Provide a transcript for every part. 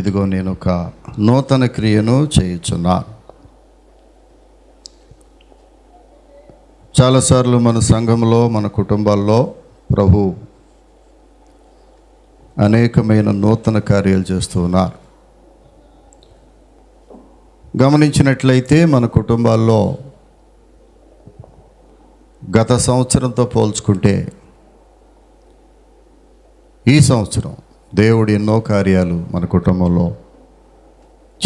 ఇదిగో నేను ఒక నూతన క్రియను చేయుచున్నా. చాలాసార్లు మన సంఘంలో మన కుటుంబాల్లో ప్రభు అనేకమైన నూతన కార్యాలు చేస్తూ ఉన్నారు. గమనించినట్లయితే మన కుటుంబాల్లో గత సంవత్సరంతో పోల్చుకుంటే ఈ సంవత్సరం దేవుడు ఎన్నో కార్యాలు మన కుటుంబంలో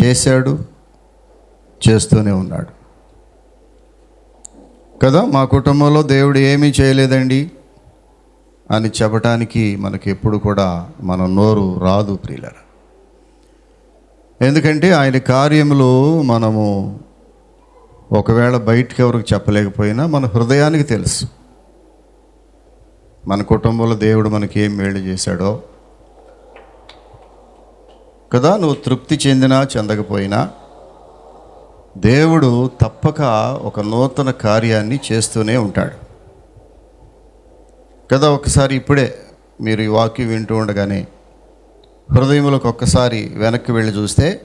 చేశాడు చేస్తూనే ఉన్నాడు. కదా మా కుటుంబంలో దేవుడు ఏమీ చేయలేదండి అని చెప్పటానికి మనకి ఎప్పుడు కూడా మన నోరు రాదు ప్రియులర. ఎందుకంటే ఆయన కార్యములు మనము ఒకవేళ బయటికి ఎవరికి చెప్పలేకపోయినా మన హృదయానికి తెలుసు. మన కుటుంబంలో దేవుడు మనకి ఏం మేలు చేశాడో కదా నువ్వు తృప్తి చెందినా చెందకపోయినా దేవుడు తప్పక ఒక నూతన కార్యాన్ని చేస్తూనే ఉంటాడు. కదా ఒకసారి ఇప్పుడే మీరు ఈ వాక్యం వింటూ ఉండగానే హృదయములకు ఒక్కసారి వెనక్కి వెళ్ళి చూస్తే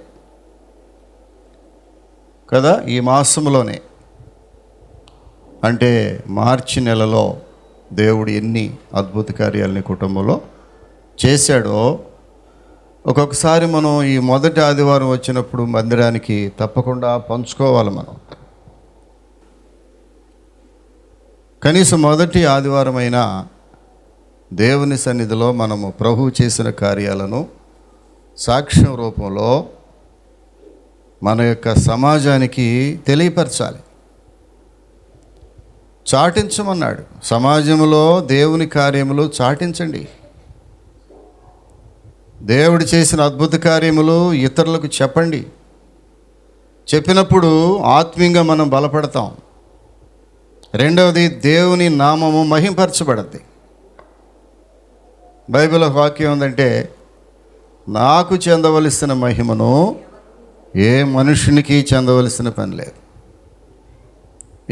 కదా ఈ మాసంలోనే అంటే మార్చి నెలలో దేవుడు ఎన్ని అద్భుత కార్యాలని కుటుంబంలో చేశాడో ఒక్కొక్కసారి మనం ఈ మొదటి ఆదివారం వచ్చినప్పుడు మందిరానికి తప్పకుండా పంచుకోవాలి మనం. కనీసం మొదటి ఆదివారం అయినా దేవుని సన్నిధిలో మనము ప్రభు చేసిన కార్యాలను సాక్ష్యం రూపంలో మన యొక్క సమాజానికి తెలియపరచాలి. చాటించమన్నాడు. సమాజంలో దేవుని కార్యములు చాటించండి. దేవుడు చేసిన అద్భుత కార్యములు ఇతరులకు చెప్పండి. చెప్పినప్పుడు ఆత్మీయంగా మనం బలపడతాం. రెండవది దేవుని నామము మహింపరచబడద్ది. బైబిల్ ఒక వాక్యం ఉందంటే నాకు చెందవలసిన మహిమను ఏ మనుషునికి చెందవలసిన పని లేదు.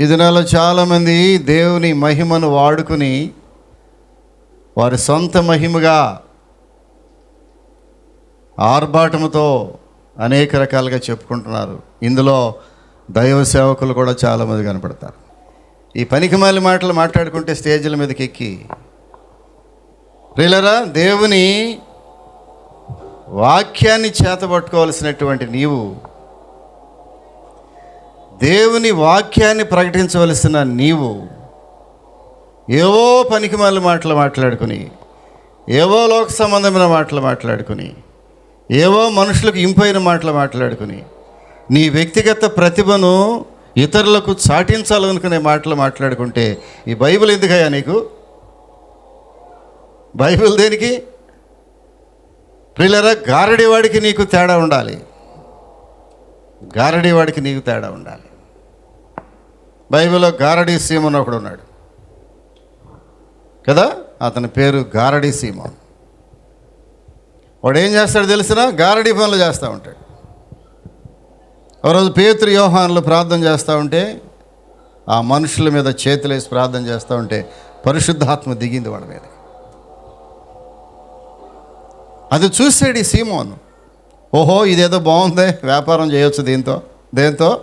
ఈ దినాల్లో చాలామంది దేవుని మహిమను వాడుకుని వారి సొంత మహిమగా ఆర్భాటముతో అనేక రకాలుగా చెప్పుకుంటున్నారు. ఇందులో దైవ సేవకులు కూడా చాలామంది కనపడతారు. ఈ పనికిమాలి మాటలు మాట్లాడుకుంటే స్టేజ్ల మీదకి ఎక్కి. ప్రియులరా దేవుని వాక్యాన్ని చేతబట్టుకోవలసినటువంటి నీవు దేవుని వాక్యాన్ని ప్రకటించవలసిన నీవు ఏవో పనికిమాలి మాటలు మాట్లాడుకుని ఏవో లోక సంబంధమైన మాటలు మాట్లాడుకుని ఏవో మనుషులకు ఇంపైన మాటలు మాట్లాడుకుని నీ వ్యక్తిగత ప్రతిభను ఇతరులకు చాటించాలనుకునే మాటలు మాట్లాడుకుంటే ఈ బైబిల్ ఎందుకయ్యా నీకు? బైబిల్ దేనికి? ప్రిల్లరా గారడివాడికి నీకు తేడా ఉండాలి. గారడివాడికి నీకు తేడా ఉండాలి. బైబిల్లో గారడి సీమన్ ఒకడు ఉన్నాడు కదా? అతని పేరు గారడి సీమన్. వాడు ఏం చేస్తాడు తెలిసిన గారడి పనులు చేస్తూ ఉంటాడు. ఒక రోజు పేతురు యోహాన్లు ప్రార్థన చేస్తూ ఉంటే ఆ మనుషుల మీద చేతులేసి ప్రార్థన చేస్తూ ఉంటే పరిశుద్ధాత్మ దిగింది వాడి మీద. అది చూసాడు ఈ సీమోను. ఓహో ఇదేదో బాగుంది వ్యాపారం చేయొచ్చు దీంతో దేంతో?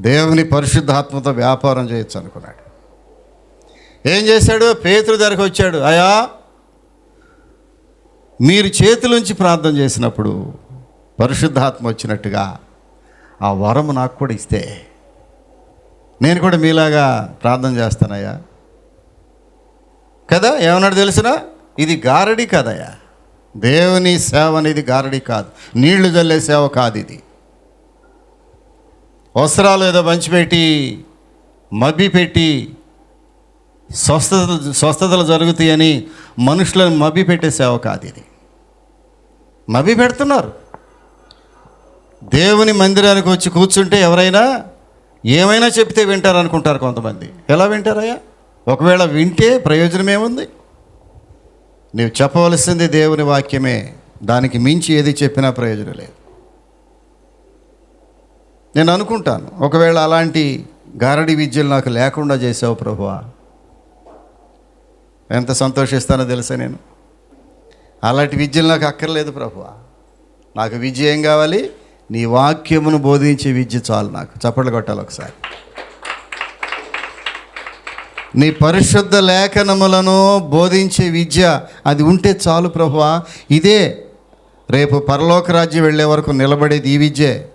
దేవుని పరిశుద్ధాత్మతో వ్యాపారం చేయొచ్చు అనుకున్నాడు. ఏం చేశాడు? పేతురు దగ్గరకు వచ్చాడు. అయా మీరు చేతిలోంచి ప్రార్థన చేసినప్పుడు పరిశుద్ధాత్మ వచ్చినట్టుగా ఆ వరం నాకు కూడా ఇస్తే నేను కూడా మీలాగా ప్రార్థన చేస్తానయ్యా. కదా ఏమన్నాడు తెలిసిన? ఇది గారడి కదయ్యా దేవుని సేవ అనేది గారడి కాదు. నీళ్ళు చల్లే సేవ కాదు ఇది. వస్త్రాలు ఏదో పంచిపెట్టి మబ్బి పెట్టి స్వస్థత స్వస్థతలు జరుగుతాయని మనుషులను మబ్బి పెట్టే సేవ కాదు ఇది. మభి పెడుతున్నారు. దేవుని మందిరానికి వచ్చి కూర్చుంటే ఎవరైనా ఏమైనా చెప్తే వింటారు అనుకుంటారు కొంతమంది. ఎలా వింటారయ్యా? ఒకవేళ వింటే ప్రయోజనం ఏముంది? నీవు చెప్పవలసింది దేవుని వాక్యమే. దానికి మించి ఏది చెప్పినా ప్రయోజనం లేదు. నేను అనుకుంటాను ఒకవేళ అలాంటి గారడి విద్యలు నాకు లేకుండా చేసావు ప్రభువా. ఎంత సంతోషిస్తానో తెలుసా నేను? అలాంటి విద్యలు నాకు అక్కర్లేదు ప్రభు నాకు విద్య ఏం కావాలి? నీ వాక్యమును బోధించే విద్య చాలు నాకు. చప్పట్లు కొట్టాలి ఒకసారి. నీ పరిశుద్ధ లేఖనములను బోధించే విద్య అది ఉంటే చాలు ప్రభువా. ఇదే రేపు పరలోక రాజ్యం వెళ్ళే వరకు నిలబడేది ఈ విద్యే.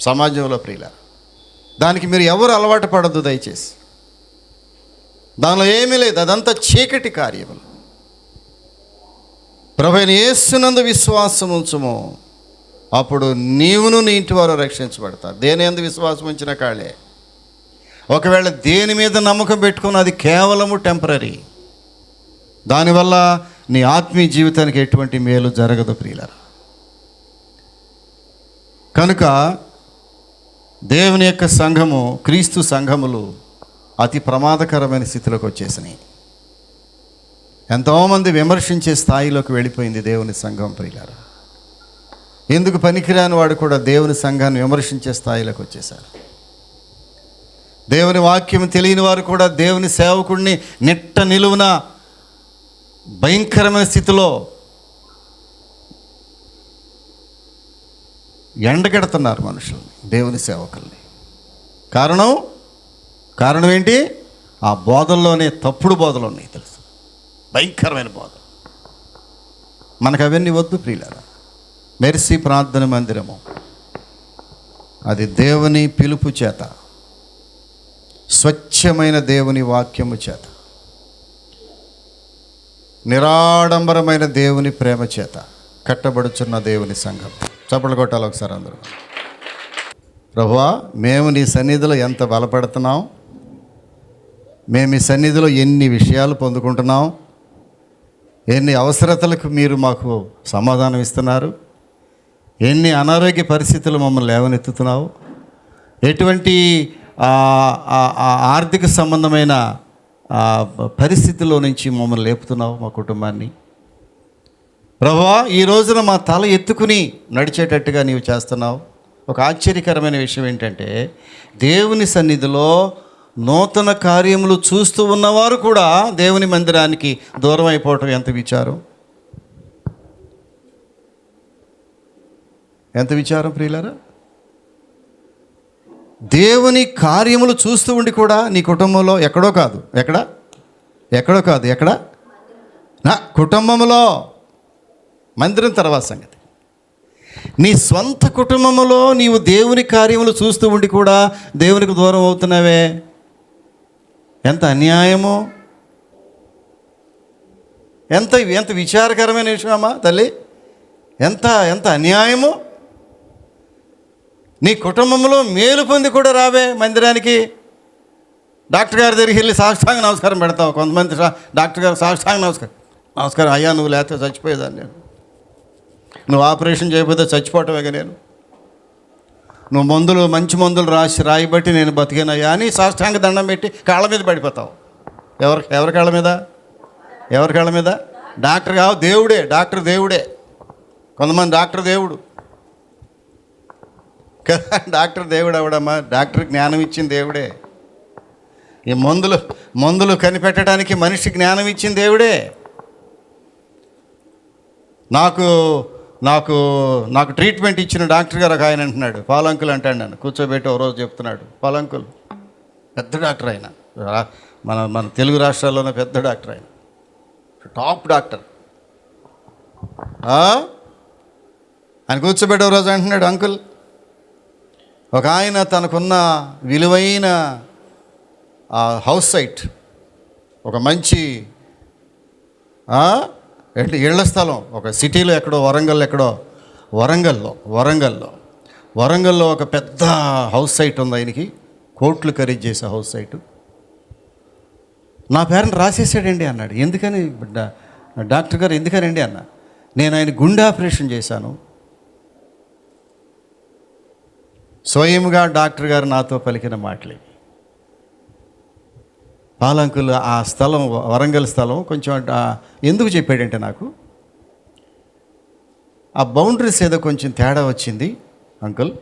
సమాజంలో ప్రియుల దానికి మీరు ఎవరు అలవాటు పడద్దు దయచేసి. దానిలో ఏమీ లేదు అదంతా చీకటి కార్యములు. ప్రభుని యేసునందు విశ్వాసం ఉంచుము. అప్పుడు నీవును నీ ఇంటి వారు రక్షించబడతారు. దేని ఎందు విశ్వాసం ఉంచిన కాళ్ళే? ఒకవేళ దేని మీద నమ్మకం పెట్టుకుని అది కేవలము టెంపరీ. దానివల్ల నీ ఆత్మీయ జీవితానికి ఎటువంటి మేలు జరగదు ప్రియులరా. కనుక దేవుని యొక్క సంఘము క్రీస్తు సంఘములు అతి ప్రమాదకరమైన స్థితిలోకి వచ్చేసినాయి. ఎంతోమంది విమర్శించే స్థాయిలోకి వెళ్ళిపోయింది దేవుని సంఘం ప్రియులారా. ఎందుకు పనికిరాని వాడు కూడా దేవుని సంఘాన్ని విమర్శించే స్థాయిలోకి వచ్చేశారు. దేవుని వాక్యం తెలియని వారు కూడా దేవుని సేవకుడిని నిట్ట నిలువున భయంకరమైన స్థితిలో ఎండగెడుతున్నారు మనుషుల్ని దేవుని సేవకుల్ని. కారణం కారణం ఏంటి? ఆ బోధల్లోనే తప్పుడు బోధలు ఉన్నాయి తెలుసు? భయంకరమైన బోధ. మనకు అవన్నీ వద్దు ప్రియులారా. మెర్సీ ప్రార్థన మందిరము. అది దేవుని పిలుపు చేత. స్వచ్ఛమైన దేవుని వాక్యము చేత. నిరాడంబరమైన దేవుని ప్రేమ చేత కట్టబడుచున్న దేవుని సంఘం. చప్పలు కొట్టాలి ఒకసారి అందరూ. ప్రభువా మేము నీ సన్నిధిలో ఎంత బలపడుతున్నాం? మేము ఈ సన్నిధిలో ఎన్ని విషయాలు పొందుకుంటున్నాం? ఎన్ని అవసరతలకు మీరు మాకు సమాధానం ఇస్తున్నారు? ఎన్ని అనారోగ్య పరిస్థితులు మమ్మల్ని లేవనెత్తుతున్నావు? ఎటువంటి ఆర్థిక సంబంధమైన పరిస్థితుల్లో పరిస్థితిలో నుంచి మమ్మల్ని లేపుతున్నావు మా కుటుంబాన్ని? ప్రభా ఈ రోజున మా తల ఎత్తుకుని నడిచేటట్టుగా నీవు చేస్తున్నావు. ఒక ఆశ్చర్యకరమైన విషయం ఏంటంటే దేవుని సన్నిధిలో నూతన కార్యములు చూస్తూ ఉన్నవారు కూడా దేవుని మందిరానికి దూరం అయిపోవటం ఎంత విచారం? ఎంత విచారం ప్రియులారా? దేవుని కార్యములు చూస్తూ ఉండి కూడా నీ కుటుంబంలో ఎక్కడో కాదు. ఎక్కడ? ఎక్కడో కాదు. ఎక్కడ? నా కుటుంబంలో. మందిరం తర్వాత సంగతి. నీ స్వంత కుటుంబంలో నీవు దేవుని కార్యములు చూస్తూ ఉండి కూడా దేవునికి దూరం అవుతున్నావే? ఎంత అన్యాయమో? ఎంత ఎంత విచారకరమైన విషయమా తల్లి? ఎంత ఎంత అన్యాయమో? నీ కుటుంబంలో మేలు పొంది కూడా రావే మందిరానికి. డాక్టర్ గారి దగ్గరికి వెళ్ళి సాష్టాంగ నమస్కారం పెడతావు. కొంతమంది డాక్టర్ గారు సాష్టాంగ నమస్కారం. నమస్కారం అయ్యా నువ్వు లేకపోతే చచ్చిపోయేదాన్ని నేను. నువ్వు ఆపరేషన్ చేయకపోతే చచ్చిపోవటమేగా నేను. నువ్వు మందులు మంచి మందులు రాసి రాయిబట్టి నేను బతికినయ్యా అని సాష్టాంగ దండం పెట్టి కాళ్ళ మీద పడిపోతావు. ఎవరి ఎవరి కాళ్ళ మీద? ఎవరి కాళ్ళ మీద? డాక్టర్ కావు దేవుడే డాక్టర్ దేవుడే. కొంతమంది డాక్టర్ దేవుడు. కదా డాక్టర్ దేవుడు అవడమ్మా డాక్టర్ జ్ఞానం ఇచ్చిన దేవుడే. ఈ మందులు మందులు కనిపెట్టడానికి మనిషి జ్ఞానం ఇచ్చిన దేవుడే. నాకు నాకు నాకు ట్రీట్మెంట్ ఇచ్చిన డాక్టర్ గారు ఒక ఆయన అంటున్నాడు. పాలంకులు అంటాడు నన్ను. కూర్చోబెట్టి ఓ రోజు చెప్తున్నాడు. పాలంకులు. పెద్ద డాక్టర్ ఆయన. మన మన తెలుగు రాష్ట్రాల్లోనే పెద్ద డాక్టర్ ఆయన. టాప్ డాక్టర్ ఆయన కూర్చోబెట్టి ఓ రోజు అంటున్నాడు అంకుల్ ఒక ఆయన తనకున్న విలువైన హౌస్ సైట్ ఒక మంచి అంటే ఇళ్ళ స్థలం. ఒక సిటీలో ఎక్కడో వరంగల్ ఎక్కడో. వరంగల్లో వరంగల్లో. వరంగల్లో ఒక పెద్ద హౌస్ సైట్ ఉంది ఆయనకి. కోట్లు ఖరీదు చేసే హౌస్ సైటు. నా పేరుని రాసేసాడండి అన్నాడు. ఎందుకని డాక్టర్ గారు ఎందుకనండి అన్న? నేను ఆయన గుండె ఆపరేషన్ చేశాను. స్వయంగా డాక్టర్ గారు నాతో పలికిన మాటలే. పాలంకులు ఆ స్థలం వరంగల్ స్థలం కొంచెం ఎందుకు చెప్పాడంటే నాకు ఆ బౌండరీస్ ఏదో కొంచెం తేడా వచ్చింది అంకుల్.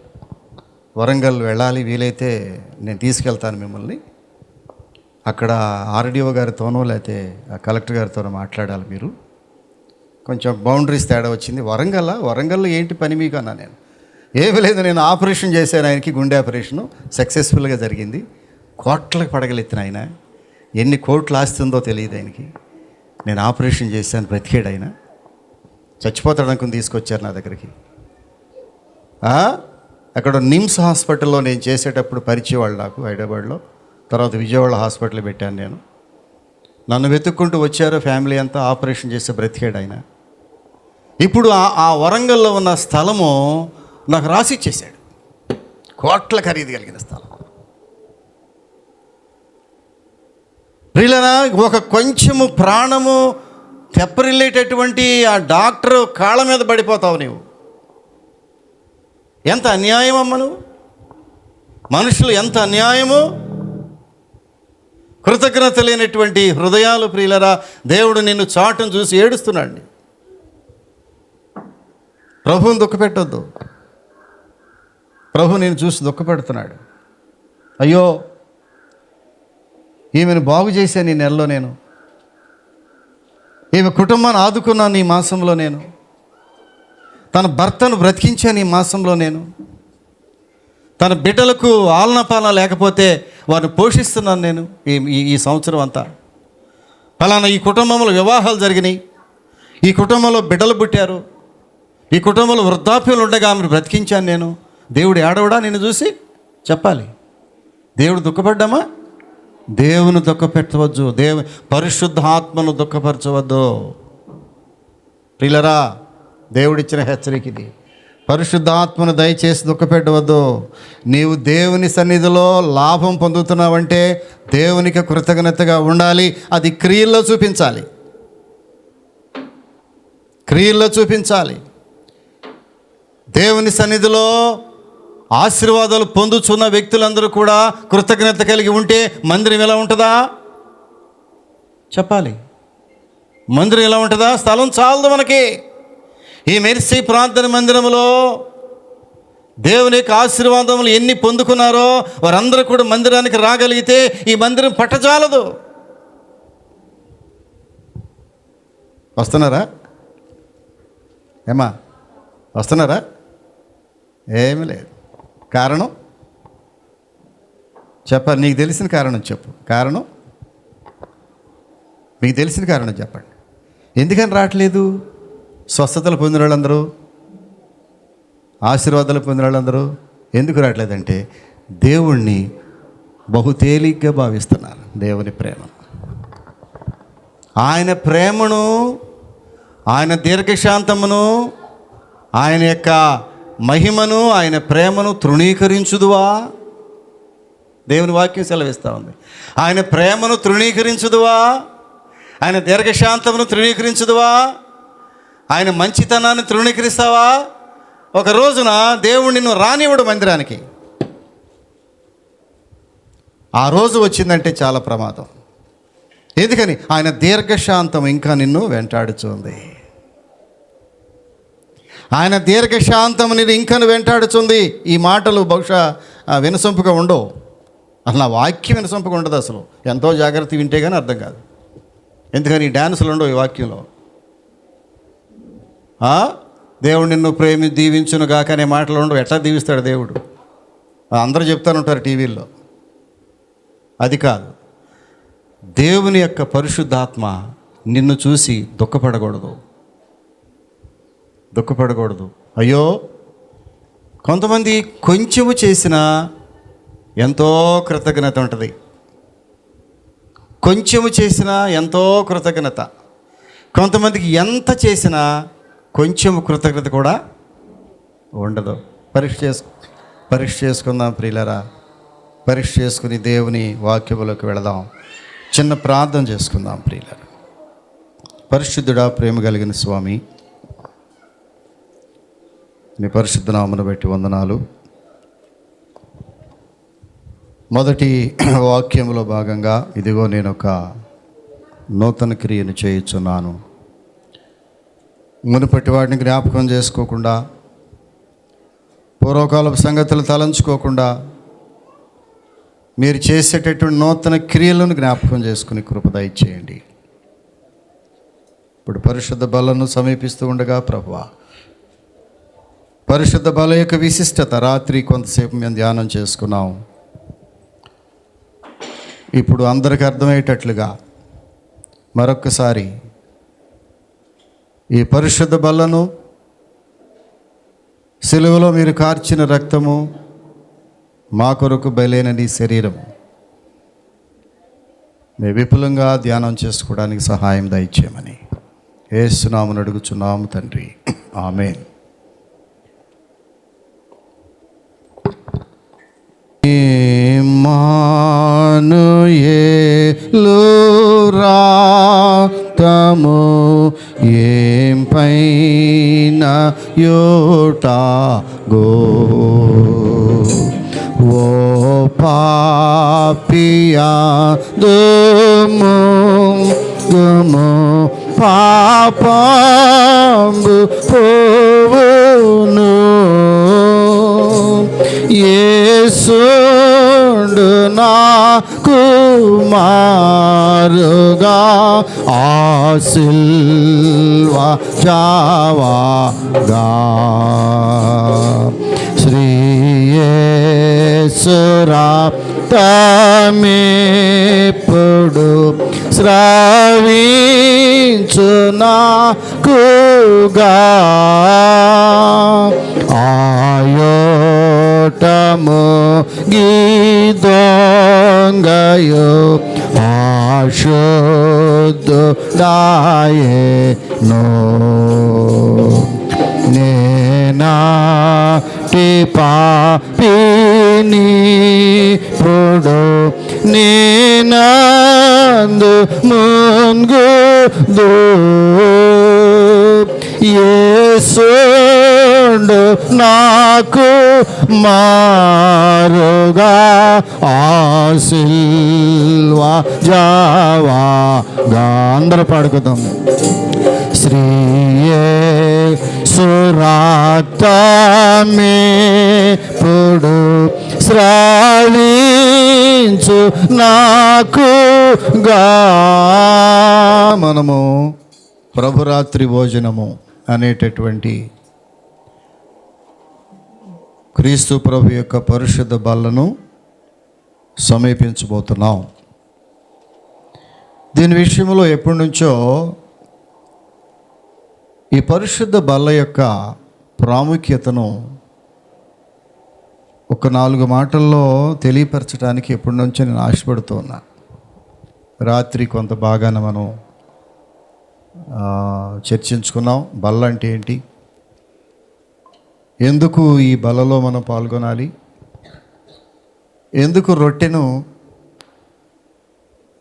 వరంగల్ వెళ్ళాలి వీలైతే నేను తీసుకెళ్తాను మిమ్మల్ని. అక్కడ ఆర్డీఓ గారితోనో లేకపోతే ఆ కలెక్టర్ గారితోనో మాట్లాడాలి మీరు. కొంచెం బౌండరీస్ తేడా వచ్చింది. వరంగల్? వరంగల్లో ఏంటి పని మీకు అన్నా నేను. ఏమీ లేదు నేను ఆపరేషన్ చేశాను ఆయనకి గుండె ఆపరేషను. సక్సెస్ఫుల్గా జరిగింది. కోట్లకు పడగలెత్తిన ఆయన. ఎన్ని కోట్లు ఆస్తుందో తెలియదు ఆయనకి. నేను ఆపరేషన్ చేశాను బ్రతికాడు ఆయన చచ్చిపోతాడు అనుకుని తీసుకొచ్చారు నా దగ్గరికి. అక్కడ నిమ్స్ హాస్పిటల్లో నేను చేసేటప్పుడు పరిచయం వాళ్ళు నాకు హైదరాబాద్లో. తర్వాత విజయవాడ హాస్పిటల్ పెట్టాను నేను. నన్ను వెతుక్కుంటూ వచ్చారు ఫ్యామిలీ అంతా ఆపరేషన్ చేసి బ్రతికాడు ఆయన ఇప్పుడు ఆ వరంగల్లో ఉన్న స్థలము నాకు రాసిచ్చేసాడు కోట్ల ఖరీదు కలిగిన స్థలం. ప్రియులనా ఒక కొంచెము ప్రాణము తెప్పరిల్లేటటువంటి ఆ డాక్టర్ కాళ్ళ మీద పడిపోతావు నీవు. ఎంత అన్యాయం అమ్మ నువ్వు? మనుషులు ఎంత అన్యాయము? కృతజ్ఞత లేనటువంటి హృదయాలు ప్రియులరా దేవుడు నిన్ను చాటును చూసి ఏడుస్తున్నాడు ప్రభువుని దుఃఖపెట్టొద్దు. ప్రభు నేను చూసి దుఃఖపెడుతున్నాడు. అయ్యో ఈమెను బాగు చేశాను ఈ నెలలో నేను. ఈమె కుటుంబాన్ని ఆదుకున్నాను ఈ మాసంలో నేను. తన భర్తను బ్రతికించాను ఈ మాసంలో నేను. తన బిడ్డలకు ఆలనపాలన లేకపోతే వారిని పోషిస్తున్నాను నేను ఈ ఈ- సంవత్సరం అంతా. ఫలానా ఈ కుటుంబంలో వివాహాలు జరిగినాయి. ఈ కుటుంబంలో బిడ్డలు పుట్టారు. ఈ కుటుంబంలో వృద్ధాప్యులు ఉండగా ఆమెను బ్రతికించాను నేను. దేవుడు ఏడవడా నేను చూసి? చెప్పాలి. దేవుడు దుఃఖపడ్డామా? దేవుని దుఃఖపెట్టవద్దు. దేవు పరిశుద్ధ ఆత్మను దుఃఖపరచవద్దు. ప్రిలరా దేవుడిచ్చిన హెచ్చరిక ఇది పరిశుద్ధాత్మను దయచేసి దుఃఖపెట్టవద్దు. నీవు దేవుని సన్నిధిలో లాభం పొందుతున్నావంటే దేవునికి కృతజ్ఞతగా ఉండాలి. అది క్రియల్లో చూపించాలి. క్రియల్లో చూపించాలి. దేవుని సన్నిధిలో ఆశీర్వాదాలు పొందుచున్న వ్యక్తులందరూ కూడా కృతజ్ఞత కలిగి ఉంటే మందిరం ఎలా ఉంటుందా? చెప్పాలి. మందిరం ఎలా ఉంటుందా? స్థలం చాలదు మనకి. ఈ మెరిసి ప్రార్థన మందిరంలో దేవుని యొక్క ఆశీర్వాదములు ఎన్ని పొందుకున్నారో వారందరూ కూడా మందిరానికి రాగలిగితే ఈ మందిరం పట్టజాలదు. వస్తున్నారా? ఏమా? వస్తున్నారా? ఏమి లేదు. కారణం? చెప్పాలి నీకు తెలిసిన కారణం చెప్పు. కారణం? మీకు తెలిసిన కారణం చెప్పండి. ఎందుకని రావట్లేదు? స్వస్థతలు పొందిన వాళ్ళందరూ? ఆశీర్వాదాలు పొందిన వాళ్ళందరూ? ఎందుకు రావట్లేదంటే దేవుణ్ణి బహు తేలిగ్గా భావిస్తున్నారు దేవుని ప్రేమ. ఆయన ప్రేమను ఆయన దీర్ఘశాంతమును ఆయన యొక్క మహిమను ఆయన ప్రేమను తృణీకరించుదువా? దేవుని వాక్యం సెలవిస్తూ ఉంది. ఆయన ప్రేమను తృణీకరించుదువా? ఆయన దీర్ఘశాంతమును తృణీకరించుదువా? ఆయన మంచితనాన్ని తృణీకరిస్తావా? ఒక రోజున దేవుడు నిన్ను రానివ్వడు మందిరానికి. ఆ రోజు వచ్చిందంటే చాలా ప్రమాదం. ఎందుకని? ఆయన దీర్ఘశాంతం ఇంకా నిన్ను వెంటాడుచుంది. ఆయన దీర్ఘశాంతము నేను ఇంకను వెంటాడుచుంది. ఈ మాటలు బహుశా వినసొంపుగా ఉండవు. అసలు ఆ వాక్యం వినసొంపుగా ఉండదు అసలు. ఎంతో జాగ్రత్త వింటే కానీ అర్థం కాదు. ఎందుకని ఈ డ్యాన్సులు ఉండవు ఈ వాక్యంలో? దేవుడు నిన్ను ప్రేమి దీవించును గాక అనే మాటలు ఉండవు. ఎట్లా దీవిస్తాడు దేవుడు? అందరూ చెప్తానుంటారు టీవీల్లో. అది కాదు. దేవుని యొక్క పరిశుద్ధాత్మ నిన్ను చూసి దుఃఖపడకూడదు. దుఃఖపడకూడదు. అయ్యో కొంతమంది కొంచెము చేసినా ఎంతో కృతజ్ఞత ఉంటుంది. కొంచెము చేసినా ఎంతో కృతజ్ఞత. కొంతమందికి ఎంత చేసినా కొంచెం కృతజ్ఞత కూడా ఉండదు. పరీక్ష చేసుకు పరీక్ష చేసుకుందాం ప్రియులరా. పరీక్ష చేసుకుని దేవుని వాక్యములోకి వెళదాం. చిన్న ప్రార్థన చేసుకుందాం ప్రియులరా. పరిశుద్ధుడా ప్రేమ కలిగిన స్వామి నీ పరిశుద్ధ నామను బట్టి వందనాలు. మొదటి వాక్యంలో భాగంగా ఇదిగో నేను ఒక నూతన క్రియను చేయుచున్నాను. మునుపటి వాటిని జ్ఞాపకం చేసుకోకుండా పూర్వకాలపు సంగతులు తలంచుకోకుండా మీరు చేసేటటువంటి నూతన క్రియలను జ్ఞాపకం చేసుకుని కృప చేయండి ఇప్పుడు పరిశుద్ధ బలను సమీపిస్తూ ఉండగా ప్రభువా పరిశుద్ధ బల యొక్క విశిష్టత. రాత్రి కొంతసేపు మేము ధ్యానం చేసుకున్నాం. ఇప్పుడు అందరికి అర్థమయ్యేటట్లుగా మరొక్కసారి ఈ పరిశుద్ధ బలను సెలవులో మీరు కార్చిన రక్తము మా కొరకు బయలైన నీ శరీరము. మేము విపులంగా ధ్యానం చేసుకోవడానికి సహాయం దయచేయమని. ఏసునామని అడుగుచున్నాము తండ్రి. ఆమెన్. రాతము ఏం పైన యోటా గో ఓ పాపియా దుము దుము పాపంబు పోవును యేసుండు నా కుమారుగా ఆశిల్వ జావాగా. పుడు శ్రా శ్రావించు నాకుగా ఆయోటము గీదొంగయో ఆశుద్ధుడాయే నో. టిపా పీ పొడు నేనందు ముంగుదు యేసుండు నాకు మారుగా ఆశిల్వా జావా. అందరూ పాడుకుందాం. శ్రీయే సురాతమే నాకు మనము ప్రభురాత్రి భోజనము అనేటటువంటి క్రీస్తు ప్రభు యొక్క పరిశుద్ధ బల్లను సమీపించబోతున్నాం. దీని విషయంలో ఎప్పటి నుంచో ఈ పరిశుద్ధ బల్ల యొక్క ప్రాముఖ్యతను ఒక నాలుగు మాటల్లో తెలియపరచడానికి ఎప్పటి నుంచో నేను ఆశపడుతూ ఉన్నా. రాత్రి కొంత బాగాన మనం చర్చించుకున్నాం. బల్ల అంటే ఏంటి? ఎందుకు ఈ బలలో మనం పాల్గొనాలి? ఎందుకు రొట్టెను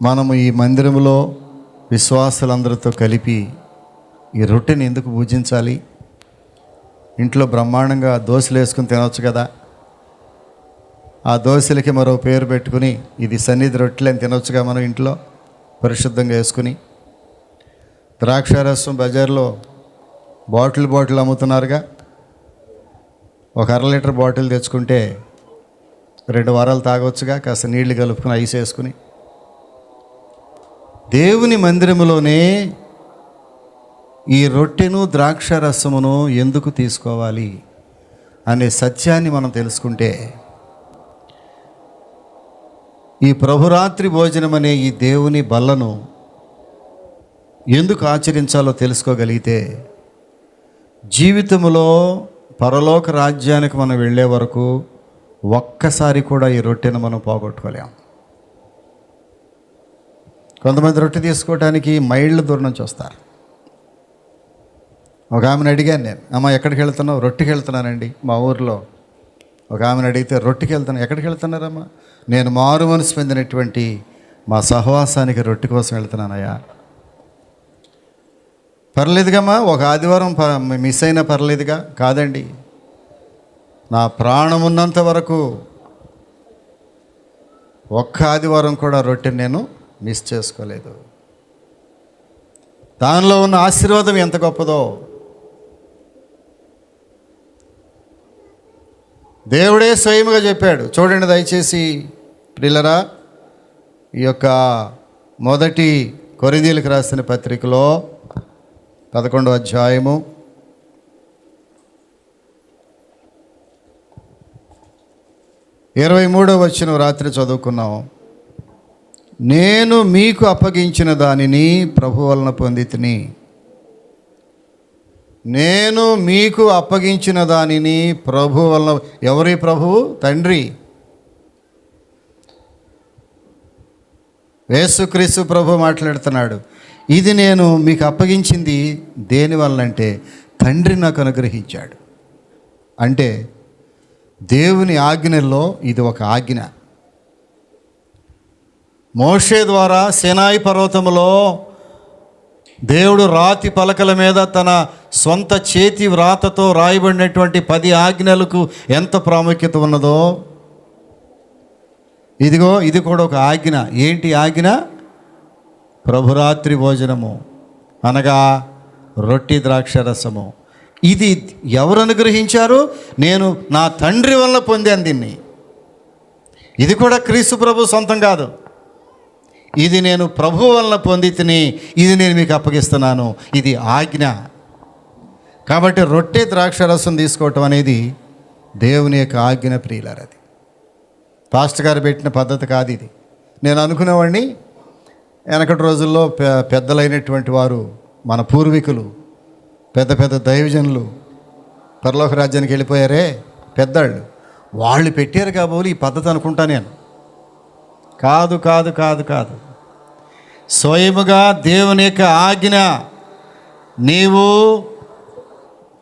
మనము ఈ మందిరంలో విశ్వాసులందరితో కలిపి ఈ రొట్టెని ఎందుకు పూజించాలి? ఇంట్లో బ్రహ్మాండంగా దోశలు వేసుకుని తినవచ్చు కదా. ఆ దోశలకి మరో పేరు పెట్టుకుని ఇది సన్నిధి రొట్టెలు అని తినొచ్చుగా మనం ఇంట్లో పరిశుద్ధంగా వేసుకుని. ద్రాక్షారసం బజార్లో బాటిల్ బాటిల్ అమ్ముతున్నారుగా. ఒక అర లీటర్ బాటిల్ తెచ్చుకుంటే రెండు వారాలు తాగొచ్చుగా కాస్త నీళ్ళు కలుపుకుని ఐస్ వేసుకుని. దేవుని మందిరములోనే ఈ రొట్టెను ద్రాక్ష రసమును ఎందుకు తీసుకోవాలి అనే సత్యాన్ని మనం తెలుసుకుంటే ఈ ప్రభురాత్రి భోజనం అనే ఈ దేవుని బల్లను ఎందుకు ఆచరించాలో తెలుసుకోగలిగితే జీవితంలో పరలోక రాజ్యానికి మనం వెళ్ళే వరకు ఒక్కసారి కూడా ఈ రొట్టెను మనం పోగొట్టుకోలేం. కొంతమంది రొట్టె తీసుకోవడానికి మైళ్ళ దూరం నుంచి వస్తారు. ఒక ఆమెను అడిగాను నేను అమ్మ ఎక్కడికి వెళ్తున్నావు? రొట్టెకి వెళ్తున్నానండి మా ఊర్లో. ఒక ఆమెను అడిగితే రొట్టెకి వెళ్తాను ఎక్కడికి వెళ్తున్నారమ్మా? నేను మారు మనసు పొందినటువంటి మా సహవాసానికి రొట్టె కోసం వెళ్తున్నానయ్యా. పర్లేదుగమ్మా ఒక ఆదివారం ప- మిస్ అయినా పర్లేదుగా కాదండి. నా ప్రాణం ఉన్నంత వరకు ఒక్క ఆదివారం కూడా రొట్టెని నేను మిస్ చేసుకోలేదు. దానిలో ఉన్న ఆశీర్వాదం ఎంత గొప్పదో దేవుడే స్వయముగా చెప్పాడు. చూడండి దయచేసి ప్రిల్లరా ఈ యొక్క మొదటి కొరిదీలకు రాసిన పత్రికలో పదకొండవ అధ్యాయము. ఇరవై మూడవ వచ్చిన రాత్రి చదువుకున్నాం. నేను మీకు అప్పగించిన దానిని ప్రభు వలన పొందితిని. నేను మీకు అప్పగించిన దానిని ప్రభు వల్ల ఎవరి ప్రభువు తండ్రి. వేసుక్రీస్తు ప్రభు మాట్లాడుతున్నాడు. ఇది నేను మీకు అప్పగించింది దేనివల్ల అంటే తండ్రి నాకు అనుగ్రహించాడు. అంటే దేవుని ఆజ్ఞల్లో ఇది ఒక ఆజ్ఞ. మోషే ద్వారా సేనాయి పర్వతంలో దేవుడు రాతి పలకల మీద తన సొంత చేతి వ్రాతతో రాయబడినటువంటి పది ఆజ్ఞలకు ఎంత ప్రాముఖ్యత ఉన్నదో? ఇదిగో ఇది కూడా ఒక ఆజ్ఞ. ఏంటి ఆజ్ఞ? ప్రభురాత్రి భోజనము అనగా రొట్టి ద్రాక్షరసము ఇది ఎవరు అనుగ్రహించారు? నేను నా తండ్రి వల్ల పొందాను దీన్ని. ఇది కూడా క్రీస్తు ప్రభు సొంతం కాదు. ఇది నేను ప్రభు వలన పొంది తిని ఇది నేను మీకు అప్పగిస్తున్నాను. ఇది ఆజ్ఞ. కాబట్టి రొట్టె ద్రాక్షరసం తీసుకోవటం అనేది దేవుని యొక్క ఆజ్ఞ ప్రియులారు అది. పాస్టర్ గారు పెట్టిన పద్ధతి కాదు ఇది. నేను అనుకునేవాడిని వెనకటి రోజుల్లో పె పెద్దలైనటువంటి వారు మన పూర్వీకులు పెద్ద పెద్ద దైవజనులు పరలోక రాజ్యానికి వెళ్ళిపోయారే పెద్దవాళ్ళు. వాళ్ళు పెట్టారు కాబోలు ఈ పద్ధతి అనుకుంటా నేను. కాదు కాదు కాదు కాదు. స్వయముగా దేవుని యొక్క ఆజ్ఞ నీవు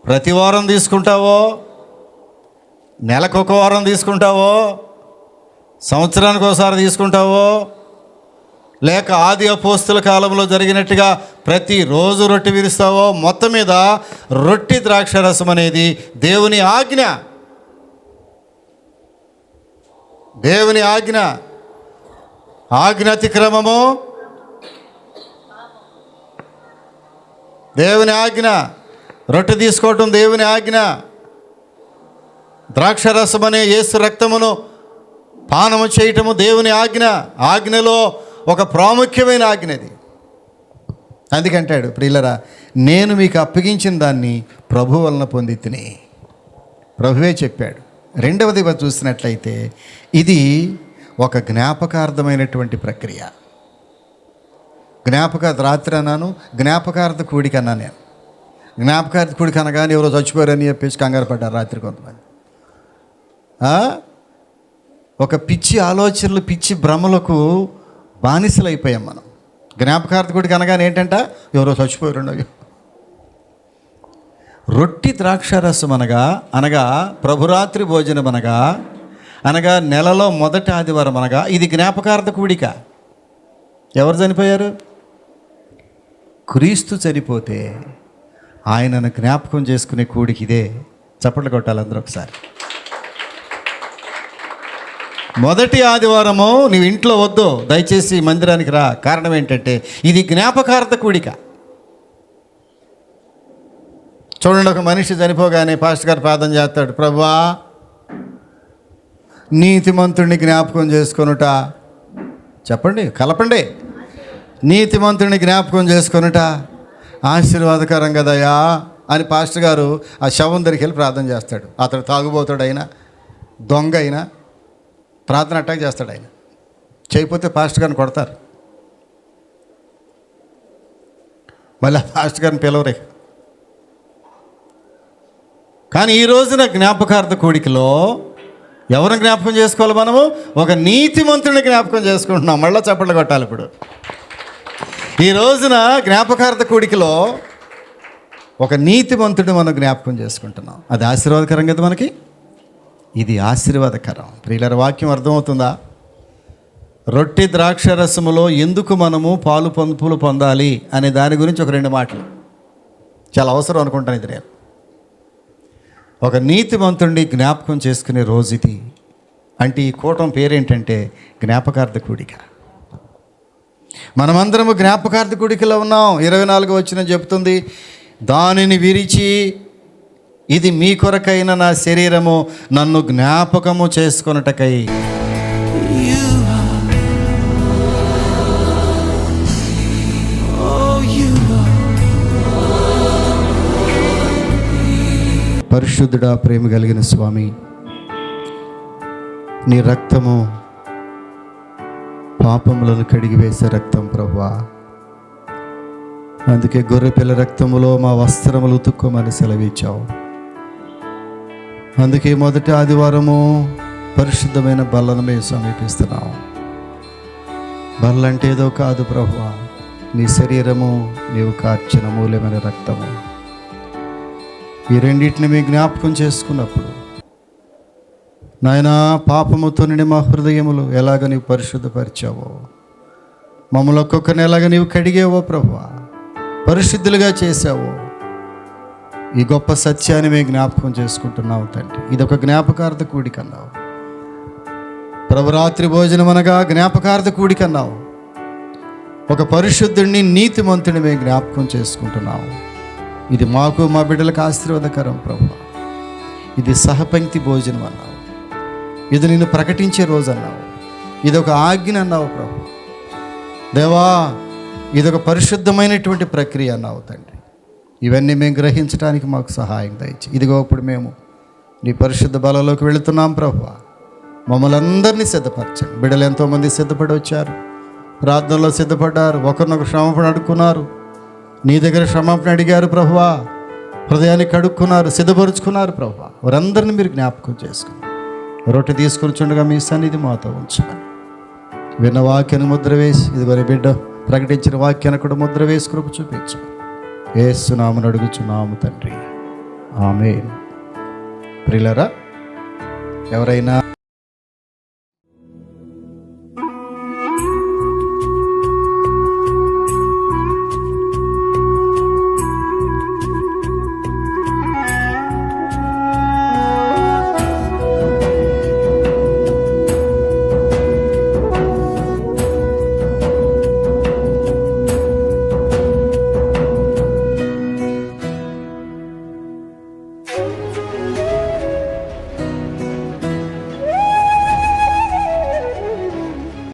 ప్రతి వారం తీసుకుంటావో? నెలకొక వారం తీసుకుంటావో? సంవత్సరానికి ఒకసారి తీసుకుంటావో? లేక ఆది అపోస్తుల కాలంలో జరిగినట్టుగా ప్రతిరోజు రొట్టె విరుస్తావో? మొత్తం మీద రొట్టి ద్రాక్షరసం అనేది దేవుని ఆజ్ఞ. దేవుని ఆజ్ఞ. ఆజ్ఞ అతిక్రమము దేవుని ఆజ్ఞ. రొట్టె తీసుకోవటం దేవుని ఆజ్ఞ. ద్రాక్షరసం అనే యేసు రక్తమును పానము చేయటము దేవుని ఆజ్ఞ. ఆజ్ఞలో ఒక ప్రాముఖ్యమైన ఆజ్ఞ అది అందుకంటాడు ప్రియులరా నేను మీకు అప్పగించిన దాన్ని ప్రభు వలన పొంది తిని ప్రభువే చెప్పాడు. రెండవది చూసినట్లయితే ఇది ఒక జ్ఞాపకార్థమైనటువంటి ప్రక్రియ. జ్ఞాపక రాత్రి అన్నాను జ్ఞాపకార్థ కూడిక అన్నా నేను. జ్ఞాపకార్థ కూడిక అనగానే ఎవరో చచ్చిపోయారని చెప్పేసి కంగారు పడ్డారు రాత్రి కొంతమంది. ఒక పిచ్చి ఆలోచనలు పిచ్చి భ్రమలకు బానిసలు అయిపోయాం మనం జ్ఞాపకార్థకుడికి అనగానే ఏంటంట? ఎవరో చచ్చిపోయారు రొట్టి ద్రాక్షారసం అనగా అనగా ప్రభురాత్రి భోజనం అనగా అనగా నెలలో మొదటి ఆదివారం అనగా ఇది జ్ఞాపకార్థకుడిక ఎవరు చనిపోయారు? క్రీస్తు చనిపోతే ఆయనను జ్ఞాపకం చేసుకునే కూడికి ఇదే చప్పట్లు కొట్టాలి అందరూ ఒకసారి. మొదటి ఆదివారము నీవు ఇంట్లో వద్దు దయచేసి మందిరానికి రా. కారణం ఏంటంటే ఇది జ్ఞాపకార్థ కూడిక. చూడండి ఒక మనిషి చనిపోగానే పాస్టర్ గారు ప్రార్థన చేస్తాడు ప్రభా నీతిమంతుడిని జ్ఞాపకం చేసుకొనుట చెప్పండి కలపండి. నీతిమంతుడిని జ్ఞాపకం చేసుకొనుట ఆశీర్వాదకరం కదయా అని పాస్టర్ గారు ఆ శవం దగ్గరికి వెళ్ళి ప్రార్థన చేస్తాడు. అతడు తాగుబోతాడు అయినా దొంగ అయినా ప్రార్థన అటాక్ చేస్తాడు ఆయన. చేయకపోతే పాస్టర్ గారిని కొడతారు. మళ్ళీ పాస్టర్ గారిని పిలవరే కానీ ఈ రోజున జ్ఞాపకార్థ కోడికలో ఎవరిని జ్ఞాపకం చేసుకోవాలి మనము? ఒక నీతిమంతుడిని జ్ఞాపకం చేసుకుంటున్నాం. మళ్ళీ చప్పట్లు కొట్టాలి ఇప్పుడు. ఈ రోజున జ్ఞాపకార్థ కూడికలో ఒక నీతిమంతుడిని మనం జ్ఞాపకం చేసుకుంటున్నాం. అది ఆశీర్వాదకరం కదా మనకి? ఇది ఆశీర్వాదకరం. ప్రియుల వాక్యం అర్థమవుతుందా? రొట్టె ద్రాక్ష రసములో ఎందుకు మనము పాలు పంపులు పొందాలి అనే దాని గురించి ఒక రెండు మాటలు. చాలా అవసరం అనుకుంటాను ఇది నేను. ఒక నీతిమంతుడిని జ్ఞాపకం చేసుకునే రోజు ఇది. అంటే ఈ కూటం పేరేంటంటే జ్ఞాపకార్థ కూడిక. మనమందరము జ్ఞాపకార్థ కూడికలో ఉన్నాం ఇరవై నాలుగు వచ్చిన చెప్తుంది దానిని విరిచి ఇది మీ కొరకైన నా శరీరము నన్ను జ్ఞాపకము చేసుకొనుటకై are. పరిశుద్ధుడా ప్రేమ కలిగిన స్వామి నీ రక్తము పాపములను కడిగి వేసే రక్తం ప్రభా అందుకే గొర్రెపిల్ల రక్తములో మా వస్త్రములు ఉతుక్కోమని సెలవిచ్చావు. అందుకే మొదటి ఆదివారము పరిశుద్ధమైన బల్లను మేము సమీపిస్తున్నాము బల్లంటే ఏదో కాదు ప్రభు నీ శరీరము నీవు కార్చిన మూల్యమైన రక్తము. ఈ రెండింటిని మీ జ్ఞాపకం చేసుకున్నప్పుడు నాయనా పాపముతో నిండి మా హృదయములు ఎలాగ నీవు పరిశుద్ధపరిచావో? మమ్మల్ని ఒక్కొక్కరిని ఎలాగ నీవు కడిగేవో ప్రభు పరిశుద్ధులుగా చేసావో ఈ గొప్ప సత్యాన్ని మేము జ్ఞాపకం చేసుకుంటున్నావు తండ్రి. ఇది ఒక జ్ఞాపకార్థ కూడికన్నావు ప్రభురాత్రి భోజనం అనగా జ్ఞాపకార్థ కూడికన్నావు ఒక పరిశుద్ధుడిని నీతిమంతుని మేము జ్ఞాపకం చేసుకుంటున్నాము. ఇది మాకు మా బిడ్డలకు ఆశీర్వాదకరం ప్రభు ఇది సహపంక్తి భోజనం అన్నావు. ఇది నేను ప్రకటించే రోజు అన్నావు. ఇది ఒక ఆజ్ఞ అన్నావు ప్రభు. దేవా ఇది ఒక పరిశుద్ధమైనటువంటి ప్రక్రియ అన్నావు తండ్రి. ఇవన్నీ మేము గ్రహించడానికి మాకు సహాయం దయచి ఇదిగో ఇప్పుడు మేము నీ పరిశుద్ధ బలంలోకి వెళుతున్నాం ప్రభు. మమ్మల్ని అందరినీ సిద్ధపరచండి. బిడ్డలు ఎంతోమంది సిద్ధపడి వచ్చారు ప్రార్థనలో సిద్ధపడ్డారు. ఒకరినొకరు శ్రమపడి అడుక్కున్నారు. నీ దగ్గర క్షమాపణ అడిగారు ప్రభువా హృదయాన్ని కడుక్కున్నారు. సిద్ధపరుచుకున్నారు ప్రభువా వారందరిని మీరు జ్ఞాపకం చేసుకుని రొట్టె తీసుకొని చుండగా మీ సన్నిధి మాతో ఉంచమని. విన్న వాక్యాన్ని ముద్ర వేసి ఇది మరి బిడ్డ ప్రకటించిన వాక్యాన్ని కూడా ముద్ర వేసి కృప చూపించు వేస్తున్నామని అడుగుచున్నాము తండ్రి. ఆమె ప్రిలరా ఎవరైనా